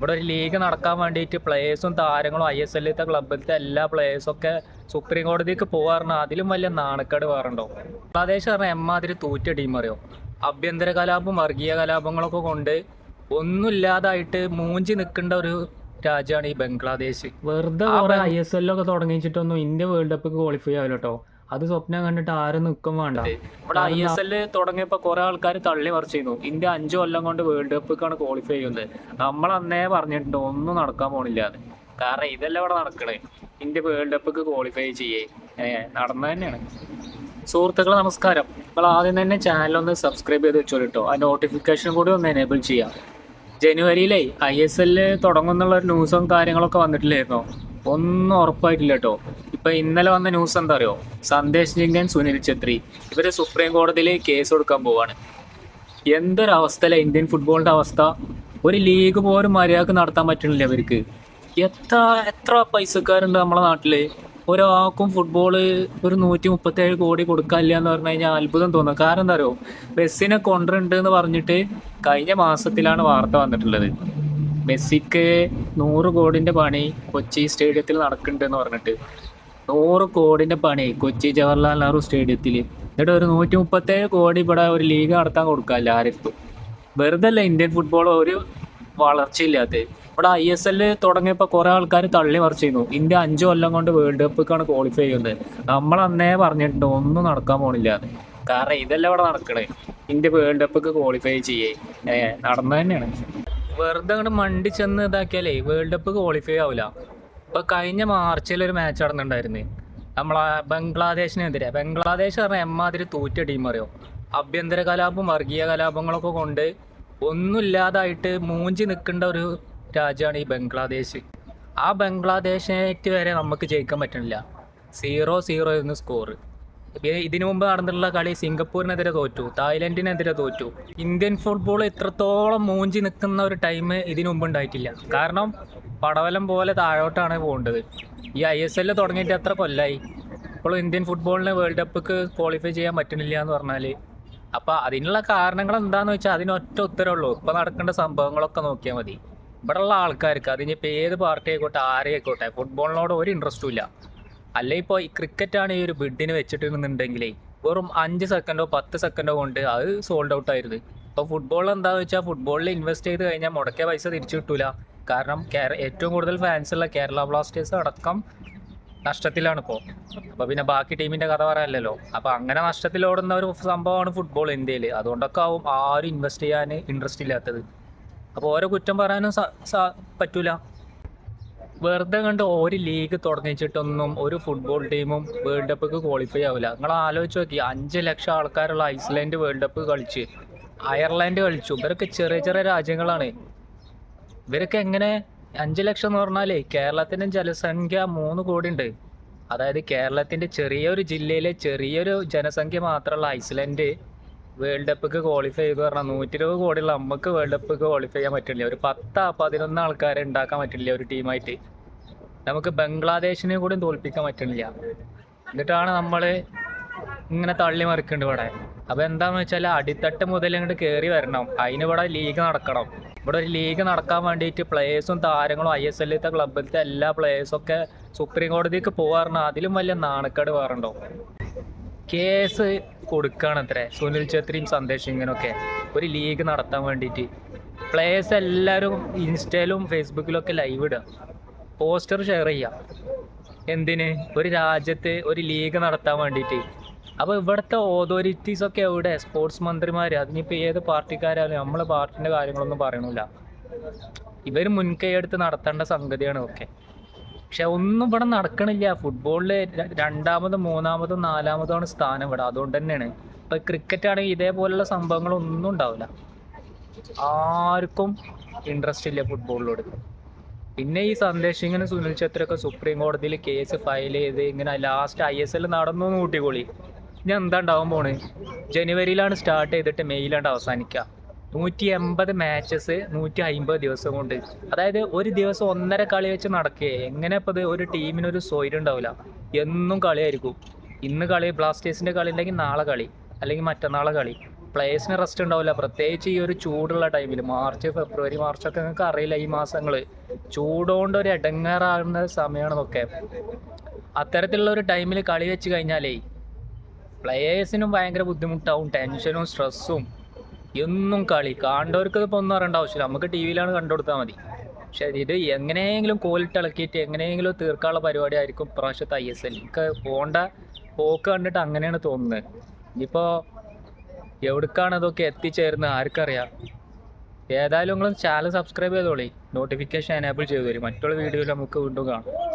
ഇവിടെ ഒരു ലീഗ് നടക്കാൻ വേണ്ടിയിട്ട് പ്ലേയേഴ്സും താരങ്ങളും ഐ എസ് എല്ലിത്തെ ക്ലബിലത്തെ എല്ലാ പ്ലേയേഴ്സും ഒക്കെ സുപ്രീം കോടതിക്ക് പോകാറുണ്ട് അതിലും വലിയ നാണക്കേട് വേറുണ്ടോ? ബംഗ്ലാദേശ് പറഞ്ഞാൽ എമ്മാതിരി തൂറ്റ ടീം അറിയോ? ആഭ്യന്തര കലാപം വർഗീയ കലാപങ്ങളൊക്കെ കൊണ്ട് ഒന്നുമില്ലാതായിട്ട് മൂഞ്ചി നിൽക്കേണ്ട ഒരു രാജ്യമാണ് ഈ ബംഗ്ലാദേശ്. വെറുതെ ഐ എസ് എല്ലൊക്കെ തുടങ്ങിച്ചിട്ടൊന്നും ഇന്ത്യ വേൾഡ് കപ്പ് ക്വാളിഫൈ ആവില്ല കേട്ടോ അത് സ്വപ്നം കണ്ടിട്ട് ആരും നിൽക്കും വേണ്ട. ഇവിടെ ഐ എസ് എല്ല് തുടങ്ങിയപ്പോ കുറെ ആൾക്കാർ തള്ളി മറിച്ചിരുന്നു. ഇന്ത്യ അഞ്ചു കൊല്ലം കൊണ്ട് വേൾഡ് കപ്പിക്കാണ് ക്വാളിഫൈ ചെയ്യുന്നത്. നമ്മൾ അന്നേ പറഞ്ഞിട്ടുണ്ട് ഒന്നും നടക്കാൻ പോണില്ല അത് കാരണം ഇതല്ല ഇവിടെ നടക്കണേ. ഇന്ത്യ വേൾഡ് കപ്പിക്ക് ക്വാളിഫൈ ചെയ്യേ. നടന്നു തന്നെയാണ്. സുഹൃത്തുക്കളെ നമസ്കാരം. നിങ്ങൾ ആദ്യം തന്നെ ചാനൽ ഒന്ന് സബ്സ്ക്രൈബ് ചെയ്ത് വെച്ചോളൂ കേട്ടോ ആ നോട്ടിഫിക്കേഷൻ കൂടി ഒന്ന് എനേബിൾ ചെയ്യാം. ജനുവരിയിലേ ഐ എസ് എല്ലിൽ തുടങ്ങുന്നുള്ള ഒരു ന്യൂസും കാര്യങ്ങളൊക്കെ വന്നിട്ടില്ലായിരുന്നോ? ഒന്നും ഉറപ്പായിട്ടില്ല കേട്ടോ ഇപ്പൊ ഇന്നലെ വന്ന ന്യൂസ് എന്താ അറിയോ സന്ദേശ് ജിങ്കൻ സുനിൽ ഛത്രി. ഇവർ സുപ്രീം കോടതിയിൽ കേസ് കൊടുക്കാൻ പോവാണ്. എന്തൊരവസ്ഥയില ഇന്ത്യൻ ഫുട്ബോളിന്റെ അവസ്ഥ? ഒരു ലീഗ് പോലും മര്യാദയ്ക്ക് നടത്താൻ പറ്റണില്ല അവർക്ക് എത്ര എത്ര പൈസക്കാരുണ്ട് നമ്മളെ നാട്ടിൽ? ഒരാൾക്കും ഫുട്ബോൾ ഒരു നൂറ്റി മുപ്പത്തേഴ് കോടി കൊടുക്കാനില്ല എന്ന് പറഞ്ഞു കഴിഞ്ഞാൽ അത്ഭുതം തോന്നും. കാരണം എന്താ അറിയോ ബസ്സിനെ കൊണ്ടുണ്ട് എന്ന് പറഞ്ഞിട്ട് കഴിഞ്ഞ മാസത്തിലാണ് വാർത്ത വന്നിട്ടുള്ളത്. മെസ്സിക്ക് നൂറ് കോടിന്റെ പണി കൊച്ചി സ്റ്റേഡിയത്തിൽ നടക്കുന്നുണ്ട് എന്ന് പറഞ്ഞിട്ട്. നൂറ് കോടിന്റെ പണി കൊച്ചി ജവഹർലാൽ നെഹ്റു സ്റ്റേഡിയത്തിൽ. എന്നിട്ട് ഒരു നൂറ്റി മുപ്പത്തേഴ് കോടി ഇവിടെ ഒരു ലീഗ് നടത്താൻ കൊടുക്കാല്ല ആരെത്തും വെറുതെ അല്ല ഇന്ത്യൻ ഫുട്ബോൾ ഒരു വളർച്ചയില്ലാത്ത. ഇവിടെ ഐ എസ് എൽ തുടങ്ങിയപ്പോൾ കുറെ ആൾക്കാർ തള്ളി മറിച്ചിരുന്നു ഇന്ത്യ അഞ്ചു കൊല്ലം കൊണ്ട് വേൾഡ് കപ്പിക്കാണ് ക്വാളിഫൈ ചെയ്യുന്നത്. നമ്മൾ അന്നേ പറഞ്ഞിട്ടുണ്ട് ഒന്നും നടക്കാൻ പോണില്ല കാരണം ഇതല്ല ഇവിടെ നടക്കണേ. ഇന്ത്യ വേൾഡ് കപ്പിക്ക് ക്വാളിഫൈ ചെയ്യേ. നടന്നു തന്നെയാണ്. വെറുതെ അങ്ങോട്ട് മണ്ടി ചെന്ന് ഇതാക്കിയാലേ വേൾഡ് കപ്പ് ക്വാളിഫൈ ആവില്ല ഇപ്പൊ കഴിഞ്ഞ മാർച്ചിൽ ഒരു മാച്ച് നടന്നിട്ടുണ്ടായിരുന്നു. നമ്മളെ ബംഗ്ലാദേശിനെതിരെ. ബംഗ്ലാദേശ് പറഞ്ഞാൽ എമ്മാതിരി തോറ്റ ടീം അറിയോ? ആഭ്യന്തര കലാപം വർഗീയ കലാപങ്ങളൊക്കെ കൊണ്ട് ഒന്നുമില്ലാതായിട്ട് മൂഞ്ചി നിൽക്കേണ്ട ഒരു രാജ്യമാണ് ഈ ബംഗ്ലാദേശ്. ആ ബംഗ്ലാദേശായിട്ട് വരെ നമുക്ക് ജയിക്കാൻ പറ്റണില്ല. സീറോ സീറോ എന്ന് സ്കോർ ഇതിനു മുമ്പ് നടന്നിട്ടുള്ള കളി സിംഗപ്പൂരിനെതിരെ തോറ്റു തായ്ലൻഡിനെതിരെ തോറ്റു. ഇന്ത്യൻ ഫുട്ബോൾ ഇത്രത്തോളം മൂഞ്ചി നിൽക്കുന്ന ഒരു ടൈം ഇതിനു മുമ്പ് ഉണ്ടായിട്ടില്ല. കാരണം പടവലം പോലെ താഴോട്ടാണ് പോകേണ്ടത്. ഈ ഐ എസ് എല്ലിൽ തുടങ്ങിയിട്ട് എത്ര കൊല്ലായി? ഇപ്പോൾ ഇന്ത്യൻ ഫുട്ബോളിന് വേൾഡ് കപ്പിക്ക് ക്വാളിഫൈ ചെയ്യാൻ പറ്റുന്നില്ല എന്ന് പറഞ്ഞാൽ അപ്പോൾ അതിനുള്ള കാരണങ്ങൾ എന്താണെന്ന് വെച്ചാൽ അതിനൊറ്റ ഉത്തരവുള്ളൂ. ഇപ്പോൾ നടക്കേണ്ട സംഭവങ്ങളൊക്കെ നോക്കിയാൽ മതി. ഇവിടെയുള്ള ആൾക്കാർക്ക് അതിനിപ്പോൾ ഏത് പാർട്ടി ആയിക്കോട്ടെ ആരെയായിക്കോട്ടെ ഫുട്ബോളിനോട് ഒരു ഇൻട്രസ്റ്റും ഇല്ല. അല്ലെ ഇപ്പോൾ ഈ ക്രിക്കറ്റാണ് ഈ ഒരു ബിഡിന് വെച്ചിട്ടിരുന്നുണ്ടെങ്കിൽ വെറും അഞ്ച് സെക്കൻഡോ പത്ത് സെക്കൻഡോ കൊണ്ട് അത് സോൾഡ് ഔട്ട് ആയിരുന്നു. ഇപ്പോൾ ഫുട്ബോൾ എന്താണെന്ന് വെച്ചാൽ ഫുട്ബോളിൽ ഇൻവെസ്റ്റ് ചെയ്ത് കഴിഞ്ഞാൽ മുടക്കിയ പൈസ തിരിച്ചു കിട്ടൂല. കാരണം കേര ഏറ്റവും കൂടുതൽ ഫാൻസ് ഉള്ള കേരള ബ്ലാസ്റ്റേഴ്സ് അടക്കം നഷ്ടത്തിലാണ് ഇപ്പോൾ അപ്പോൾ പിന്നെ ബാക്കി ടീമിന്റെ കഥ പറയാനല്ലോ അപ്പോൾ അങ്ങനെ നഷ്ടത്തിലോടുന്ന ഒരു സംഭവമാണ് ഫുട്ബോൾ ഇന്ത്യയിൽ അതുകൊണ്ടൊക്കെ ആവും ആരും ഇൻവെസ്റ്റ് ചെയ്യാൻ ഇൻട്രസ്റ്റ് ഇല്ലാത്തത്. അപ്പോൾ ഓരോ കുറ്റം പറയാനും പറ്റൂല. വെറുതെ കണ്ട് ഒരു ലീഗ് തുടങ്ങിച്ചിട്ടൊന്നും ഒരു ഫുട്ബോൾ ടീമും വേൾഡ് കപ്പിക്ക് ക്വാളിഫൈ ആവില്ല നിങ്ങൾ ആലോചിച്ച് നോക്കി അഞ്ച് ലക്ഷം ആൾക്കാരുള്ള ഐസ്ലാൻഡ് വേൾഡ് കപ്പ് കളിച്ച് അയർലാൻഡ് കളിച്ചു. ഇവരൊക്കെ ചെറിയ ചെറിയ രാജ്യങ്ങളാണ്. ഇവരൊക്കെ എങ്ങനെ? അഞ്ച് ലക്ഷം എന്ന് പറഞ്ഞാലേ കേരളത്തിന്റെ ജനസംഖ്യ മൂന്ന് കോടി ഉണ്ട്. അതായത് കേരളത്തിന്റെ ചെറിയൊരു ജില്ലയിലെ ചെറിയൊരു ജനസംഖ്യ മാത്രമുള്ള ഐസ്ലാൻഡ് വേൾഡ് കപ്പിക്ക് ക്വാളിഫൈ ചെയ്തു പറഞ്ഞാൽ നൂറ്റി ഇരുപത് ഉള്ള നമുക്ക് വേൾഡ് കപ്പ് ക്വാളിഫൈ ചെയ്യാൻ പറ്റില്ല. ഒരു പത്ത് പതിനൊന്ന് ആൾക്കാരെ ഉണ്ടാക്കാൻ പറ്റില്ല ഒരു ടീമായിട്ട് നമുക്ക് ബംഗ്ലാദേശിനെ കൂടി തോൽപ്പിക്കാൻ പറ്റണില്ല എന്നിട്ടാണ് നമ്മൾ ഇങ്ങനെ തള്ളി മറിക്കുന്നുണ്ട് ഇവിടെ. അപ്പോൾ എന്താന്ന് വെച്ചാൽ അടിത്തട്ട് മുതൽ ഇങ്ങോട്ട് കയറി വരണം. അതിന് ഇവിടെ ലീഗ് നടക്കണം. ഇവിടെ ഒരു ലീഗ് നടക്കാൻ വേണ്ടിയിട്ട് പ്ലേയേഴ്സും താരങ്ങളും ഐ എസ് എല്ലിത്തെ ക്ലബിലത്തെ എല്ലാ പ്ലേയേഴ്സൊക്കെ സുപ്രീം കോടതിക്ക് പോകാറുണ്ട് അതിലും വലിയ നാണക്കേട് വേറുണ്ടോ? കേസ് കൊടുക്കുകയാണത്രേ സുനിൽ ഛത്രിയും സന്ദേശ് ഇങ്ങനൊക്കെ. ഒരു ലീഗ് നടത്താൻ വേണ്ടിയിട്ട് പ്ലേയേഴ്സ് എല്ലാവരും ഇൻസ്റ്റയിലും ഫേസ്ബുക്കിലൊക്കെ ലൈവ് ഇടുക പോസ്റ്റർ ഷെയർ ചെയ്യുക എന്തിന്? ഒരു രാജ്യത്ത് ഒരു ലീഗ് നടത്താൻ വേണ്ടിയിട്ട് അപ്പോൾ ഇവിടുത്തെ ഓതോറിറ്റീസ് ഒക്കെ എവിടെ? സ്പോർട്സ് മന്ത്രിമാർ അതിനിപ്പോൾ ഏത് പാർട്ടിക്കാരായാലും നമ്മളെ പാർട്ടിന്റെ കാര്യങ്ങളൊന്നും പറയണില്ല. ഇവർ മുൻകൈ എടുത്ത് നടത്തേണ്ട സംഗതിയാണ് ഒക്കെ. പക്ഷെ ഒന്നും ഇവിടെ നടക്കണില്ല. ഫുട്ബോളിൽ മൂന്നാമതോ നാലാമതോ ആണ് സ്ഥാനം ഇവിടെ. അതുകൊണ്ട് തന്നെയാണ്. ഇപ്പൊ ക്രിക്കറ്റ് ആണെങ്കിൽ ഇതേപോലുള്ള സംഭവങ്ങളൊന്നും ഉണ്ടാവില്ല. ആർക്കും ഇൻട്രസ്റ്റ് ഇല്ല ഫുട്ബോളിലോട് പിന്നെ ഈ സന്ദേശം ഇങ്ങനെ സുനിൽ ഛത്രിയൊക്കെ സുപ്രീം കോടതിയിൽ കേസ് ഫയൽ ചെയ്ത് ഇങ്ങനെ ലാസ്റ്റ് ഐ എസ് എൽ നടന്നു കൂട്ടിക്കോളി ഇനി എന്താ ഉണ്ടാവാൻ പോണ്? ജനുവരിയിലാണ് സ്റ്റാർട്ട് ചെയ്തിട്ട് മെയ്യിലാണ് അവസാനിക്കുക നൂറ്റി എൺപത് മാച്ചസ് നൂറ്റി അമ്പത് ദിവസം കൊണ്ട്. അതായത് ഒരു ദിവസം ഒന്നര കളി വെച്ച് നടക്കുകയെ എങ്ങനെ ഇപ്പോൾ ഒരു ടീമിന് ഒരു ഉണ്ടാവില്ല എന്നും കളിയായിരിക്കും. ഇന്ന് കളി ബ്ലാസ്റ്റേഴ്സിന്റെ കളി ഉണ്ടെങ്കിൽ നാളെ കളി അല്ലെങ്കിൽ മറ്റന്നാളെ കളി. പ്ലേയേഴ്സിന് റെസ്റ്റ് ഉണ്ടാവില്ല പ്രത്യേകിച്ച് ഈ ഒരു ചൂടുള്ള ടൈമിൽ മാർച്ച് ഫെബ്രുവരി മാർച്ചൊക്കെ നിങ്ങൾക്ക് അറിയില്ല ഈ മാസങ്ങൾ ചൂടുകൊണ്ട് ഒരു ഇടങ്ങാറാകുന്ന സമയമാണ് ഇതൊക്കെ അത്തരത്തിലുള്ള ഒരു ടൈമിൽ കളി വെച്ച് കഴിഞ്ഞാലേ പ്ലേയേഴ്സിനും ഭയങ്കര ബുദ്ധിമുട്ടാവും ടെൻഷനും സ്ട്രെസ്സും എന്നും കളി. കാണേണ്ടവർക്ക് ഇപ്പോൾ ഒന്നും അറിയേണ്ട ആവശ്യമില്ല. നമുക്ക് ടി വിയിലാണ് കണ്ടുകൊടുത്താൽ മതി. പക്ഷെ ഇത് എങ്ങനെയെങ്കിലും കോലിട്ട് ഇളക്കിയിട്ട് എങ്ങനെയെങ്കിലും തീർക്കാനുള്ള പരിപാടി ആയിരിക്കും പ്രാവശ്യത്തെ ഐ എസ് എൽ എനിക്ക് പോണ്ട പോക്ക് കണ്ടിട്ട് അങ്ങനെയാണ് തോന്നുന്നത്. ഇനിയിപ്പോൾ എവിടേക്കാണ് ഇതൊക്കെ എത്തിച്ചേരുന്നത് ആർക്കറിയാം. ഏതായാലും നിങ്ങൾ ചാനൽ സബ്സ്ക്രൈബ് ചെയ്തോളി. നോട്ടിഫിക്കേഷൻ എനേബിൾ ചെയ്തു തരും മറ്റുള്ള വീഡിയോയിൽ നമുക്ക് വീണ്ടും കാണാം.